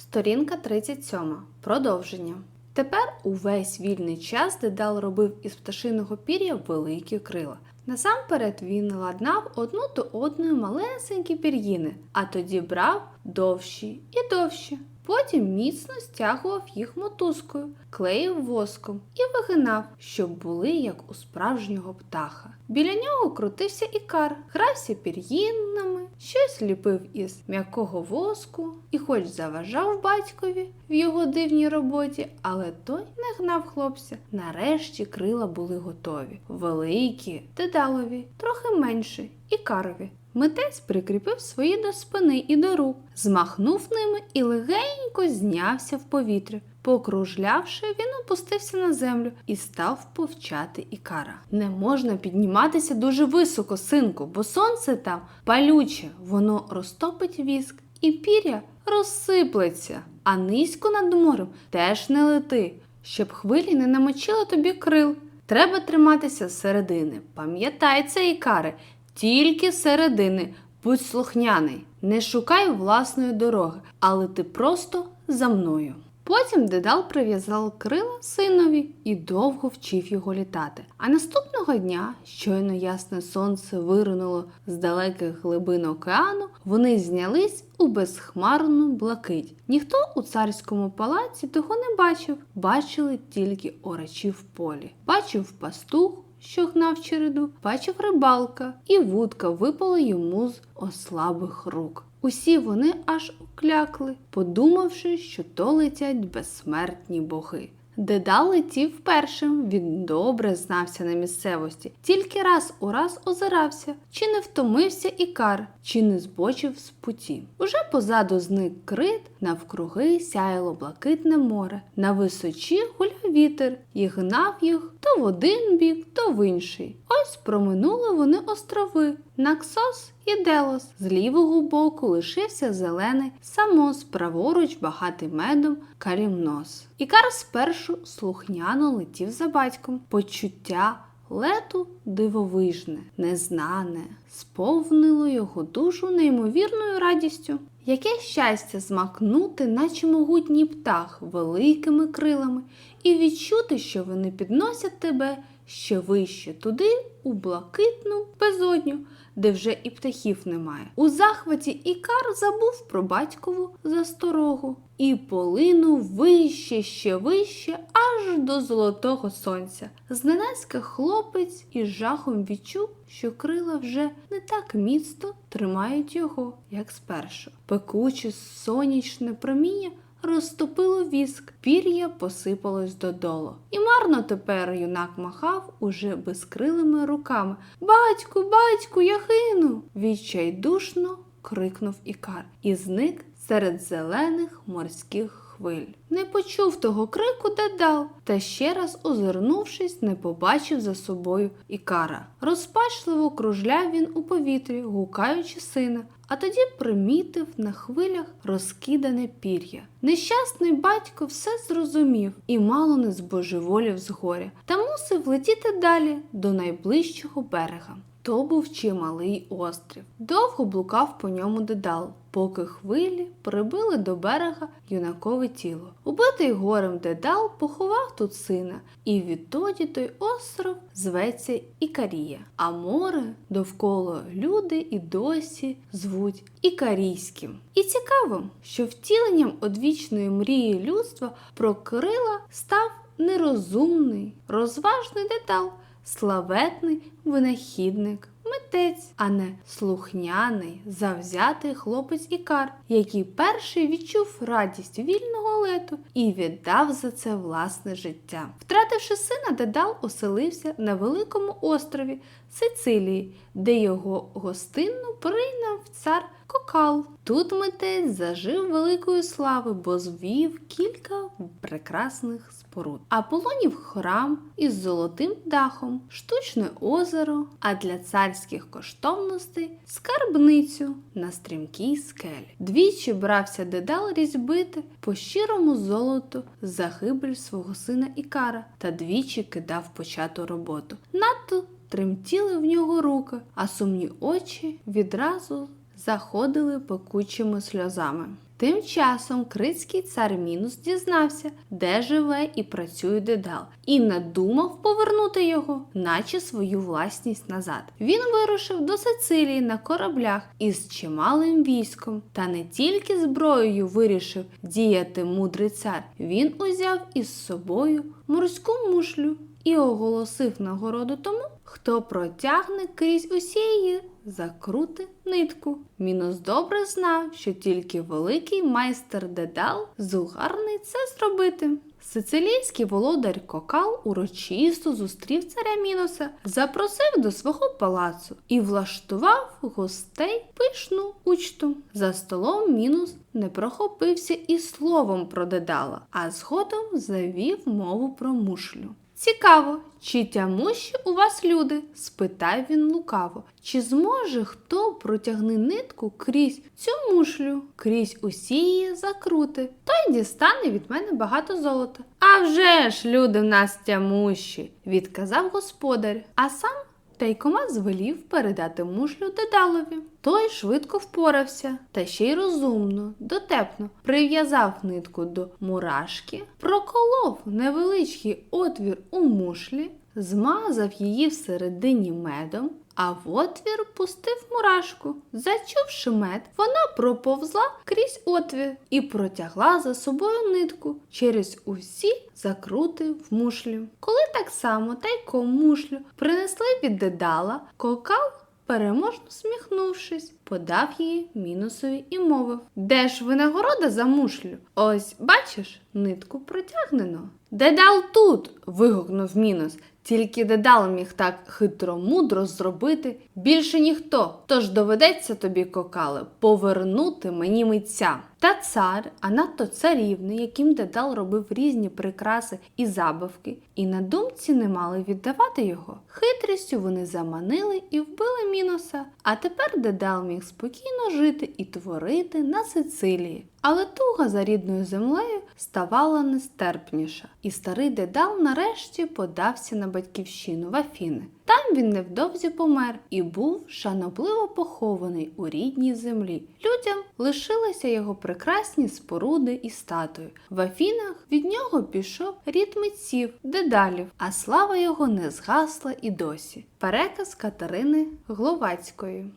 Сторінка 37. Продовження. Тепер увесь вільний час Дедал робив із пташиного пір'я великі крила. Насамперед він ладнав одну до одної малесенькі пір'їни, а тоді брав довші і довші. Потім міцно стягував їх мотузкою, клеїв воском і вигинав, щоб були як у справжнього птаха. Біля нього крутився ікар, грався пір'їнами, щось ліпив із м'якого воску і хоч заважав батькові в його дивній роботі, але той не гнав хлопця. Нарешті крила були готові. Великі, дедалові, трохи менші, ікарові. Митець прикріпив свої до спини і до рук, змахнув ними і легенько знявся в повітря. Покружлявши, він опустився на землю і став повчати ікара. Не можна підніматися дуже високо, синку, бо сонце там палюче, воно розтопить віск, і пір'я розсиплеться, а низько над морем теж не лети, щоб хвилі не намочили тобі крил. Треба триматися середини. Пам'ятай це, ікаре, тільки середини. Будь слухняний, не шукай власної дороги, але ти просто за мною. Потім Дедал прив'язав крила синові і довго вчив його літати. А наступного дня, щойно ясне сонце виринуло з далеких глибин океану, вони знялись у безхмарну блакить. Ніхто у царському палаці того не бачив, бачили тільки орачі в полі. Бачив пастух, що гнав череду, бачив рибалка, і вудка випала йому з ослабих рук. Усі вони аж уклякли, подумавши, що то летять безсмертні боги. Дедал летів першим, він добре знався на місцевості, тільки раз у раз озирався, чи не втомився ікар, чи не збочив з путі. Уже позаду зник крит, навкруги сяяло блакитне море, на височі гуляв вітер і гнав їх то в один бік, то в інший. Ось проминули вони острови, Наксос і Делос. З лівого боку лишився зелений самос, праворуч багатий медом калімнос. Ікар спершу слухняно летів за батьком. Почуття лету дивовижне, незнане, сповнило його душу неймовірною радістю. Яке щастя змакнути, наче могутній птах великими крилами, і відчути, що вони підносять тебе ще вище туди, у блакитну безодню, де вже і птахів немає. У захваті Ікар забув про батькову засторогу і полинув вище, ще вище, аж до золотого сонця. Зненацька хлопець із жахом відчув, що крила вже не так міцно тримають його, як спершу. Пекуче сонячне проміння розтопило віск, пір'я посипалось додолу. І марно тепер юнак махав уже безкрилими руками. Батьку, батьку, я гину. Відчайдушно крикнув Ікар і зник серед зелених морських хвиль. Не почув того крику Дедал, та ще раз, озирнувшись, не побачив за собою Ікара. Розпачливо кружляв він у повітрі, гукаючи сина, а тоді примітив на хвилях розкидане пір'я. Нещасний батько все зрозумів і мало не збожеволів з горя, та мусив летіти далі до найближчого берега. То був чималий острів. Довго блукав по ньому дедал, поки хвилі прибили до берега юнакове тіло. Убитий горем дедал поховав тут сина, і відтоді той остров зветься Ікарія, а море довкола люди і досі звуть Ікарійським. І цікаво, що втіленням одвічної мрії людства про крила став нерозумний, розважний дедал славетний винахідник, митець, а не слухняний, завзятий хлопець Ікар, який перший відчув радість вільного лету і віддав за це власне життя. Втративши сина, Дедал оселився на великому острові Сицилії, де його гостинно прийняв цар Кокал. Тут митець зажив великої слави, бо звів кілька прекрасних споруд. Аполонів храм із золотим дахом, штучне озеро, а для царських коштовностей скарбницю на стрімкій скелі. Двічі брався Дедал різьбити по щирому золоту загибель свого сина Ікара та двічі кидав почату роботу. Надто тремтіли в нього руки, а сумні очі відразу заходили пекучими сльозами. Тим часом критський цар Мінус дізнався, де живе і працює Дедал, і надумав повернути його, наче свою власність назад. Він вирушив до Сицилії на кораблях із чималим військом, та не тільки зброєю вирішив діяти мудрий цар. Він узяв із собою морську мушлю і оголосив нагороду тому, хто протягне крізь усі її закрути нитку. Мінус добре знав, що тільки великий майстер Дедал зугарний це зробити. Сицилійський володар Кокал урочисто зустрів царя Міноса, запросив до свого палацу і влаштував гостей пишну учту. За столом Мінус не прохопився і словом про Дедала, а згодом завів мову про мушлю. Цікаво, чи тямущі у вас люди? спитав він лукаво. Чи зможе хто протягни нитку крізь цю мушлю, крізь усі її закрути? Той дістане від мене багато золота. А вже ж, люди в нас тямущі, відказав господар, а сам Тайкома звелів передати мушлю Дедалові. Той швидко впорався, та ще й розумно, дотепно прив'язав нитку до мурашки, проколов невеличкий отвір у мушлі, змазав її всередині медом, а в отвір пустив мурашку. Зачувши мед, вона проповзла крізь отвір і протягла за собою нитку через усі закрути в мушлю. Коли так само тайком мушлю принесли від дедала, кокал, переможно сміхнувшись, подав її мінусові і мовив: Де ж винагорода за мушлю? Ось, бачиш, нитку протягнено. Дедал тут. вигукнув мінус. Тільки дедал міг так хитро-мудро зробити більше ніхто. Тож доведеться тобі, кокале, повернути мені митця. Та цар, а надто царівни, яким дедал робив різні прикраси і забавки, і на думці не мали віддавати його. Хитрістю вони заманили і вбили мінуса. А тепер дедал міг спокійно жити і творити на Сицилії. Але туга за рідною землею ставала нестерпніша, і старий дедал нарешті подався на батьківщину в Афіни. Там він невдовзі помер і був шанобливо похований у рідній землі. Людям лишилися його прекрасні споруди і статуї. В Афінах від нього пішов рід митців, дедалів, а слава його не згасла і досі. Переказ Катерини Гловацької.